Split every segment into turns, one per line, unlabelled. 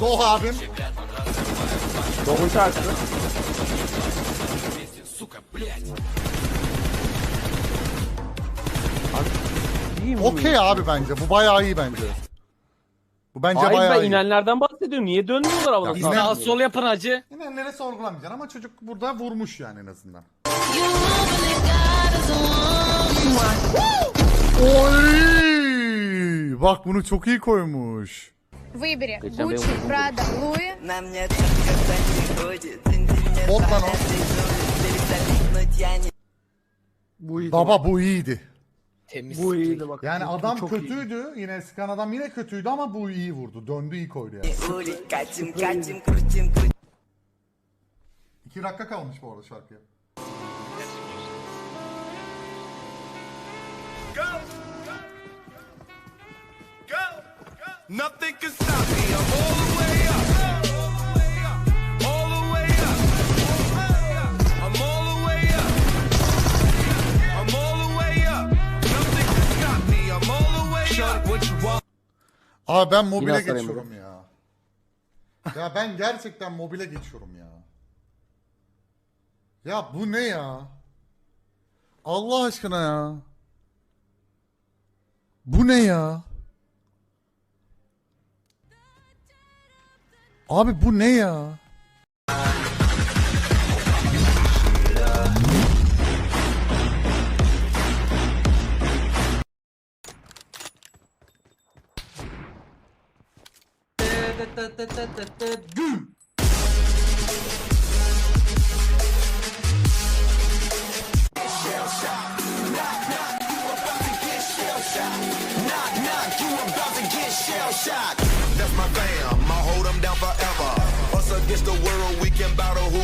Doğu abim.
Doğu'yu taktı. İyi mi?
Okey abi bence. Bu bayağı iyi bence. Bu bence
Hayır
bayağı
ben
iyi.
inenlerden bahsediyorum. Niye dönmüyorlar ama?
Ya
Sağ-
inen-
Sağ sol yapın hacı.
İnenleri sorgulamayacaksın ama çocuk burada vurmuş yani en azından. Oy! Bak bunu çok iyi koymuş.
Выбери
Geçen
Gucci,
benim okudum.
Prada, Louis.
На мне только приходит, интимная
Вот оно.
перестать я не
Bu iyiydi.
Baba bu iyiydi.
Temiz.
Bu iyiydi bak.
Yani adam
bu
kötüydü. Iyiydi. Yine sıkan adam yine kötüydü ama bu iyi vurdu. Döndü iyi koydu yani. İki dakika kalmış bu arada şarkıya.
Nothing can stop me. I'm all
Abi ben mobile
Yine
geçiyorum ya. Ya ben gerçekten mobile geçiyorum ya. Ya bu ne ya? Allah aşkına ya. Bu ne ya? Abi bu ne ya?
That's my fam. I'll hold them down forever. Us against the world, we can battle who.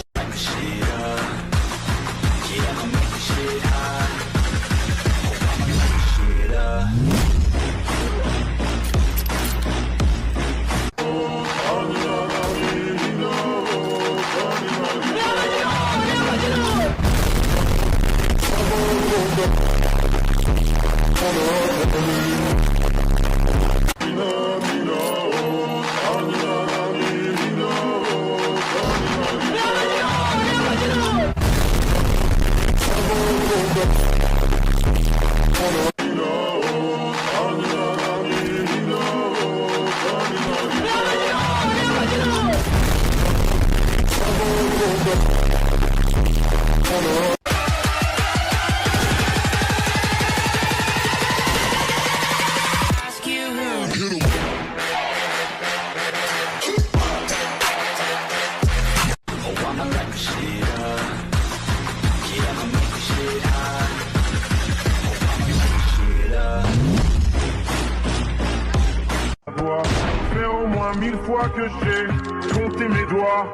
Mille fois que j'ai compté mes doigts.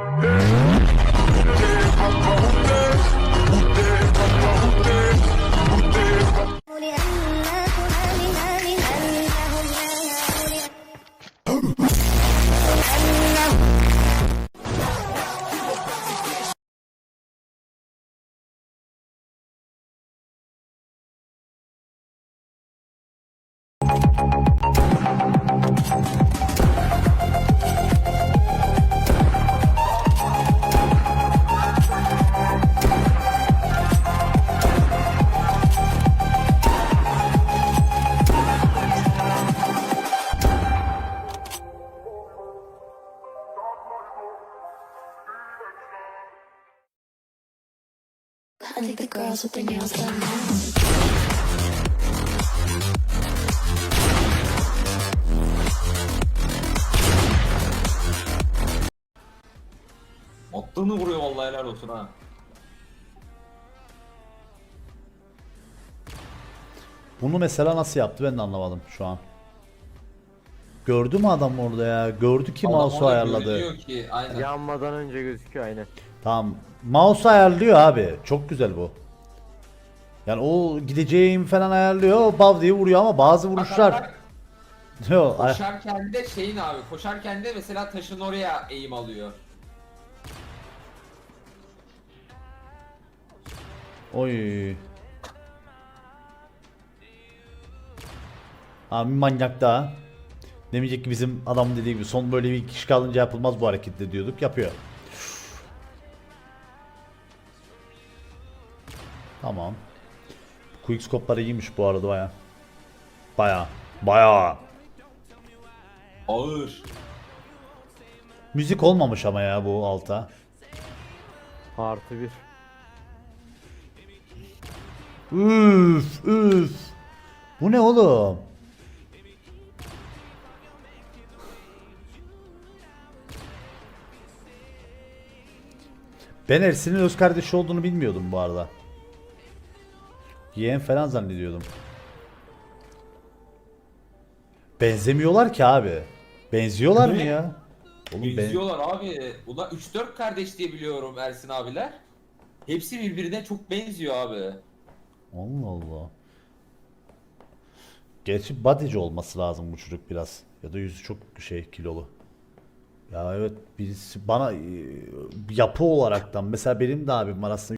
Think the girls with their nails done now.
Attığını vuruyor vallahi helal olsun ha.
Bunu mesela nasıl yaptı ben de anlamadım şu an. Gördü mü adam orada ya? Gördü ki
Adam
mouse'u
orada
ayarladı.
görünüyor ki aynen.
Yanmadan önce gözüküyor aynen.
Tamam. Mouse ayarlıyor abi. Çok güzel bu. Yani o gideceğim falan ayarlıyor. Bav diye vuruyor ama bazı vuruşlar. Yok. ay-
Koşarken de şeyin abi koşarken de mesela taşın oraya eğim alıyor.
Oy. Abi manyak daha. Demeyecek ki bizim adam dediği gibi son böyle bir kişi kalınca yapılmaz bu hareket diyorduk. Yapıyor. Tamam. Quickscope'lar iyiymiş bu arada baya. Baya. Baya.
Ağır.
Müzik olmamış ama ya bu alta.
Artı bir.
Üf üf. Bu ne oğlum? Ben Ersin'in öz kardeşi olduğunu bilmiyordum bu arada. Yeğen falan zannediyordum. Benzemiyorlar ki abi. Benziyorlar mı
Ne?
ya? Oğlum ben...
Benziyorlar abi. Ulan 3-4 kardeş diye biliyorum Ersin abiler. Hepsi birbirine çok benziyor abi.
Allah Allah. Gerçi bodyci olması lazım bu çocuk biraz. Ya da yüzü çok şey kilolu. Ya evet birisi bana e, yapı olaraktan mesela benim de abim var aslında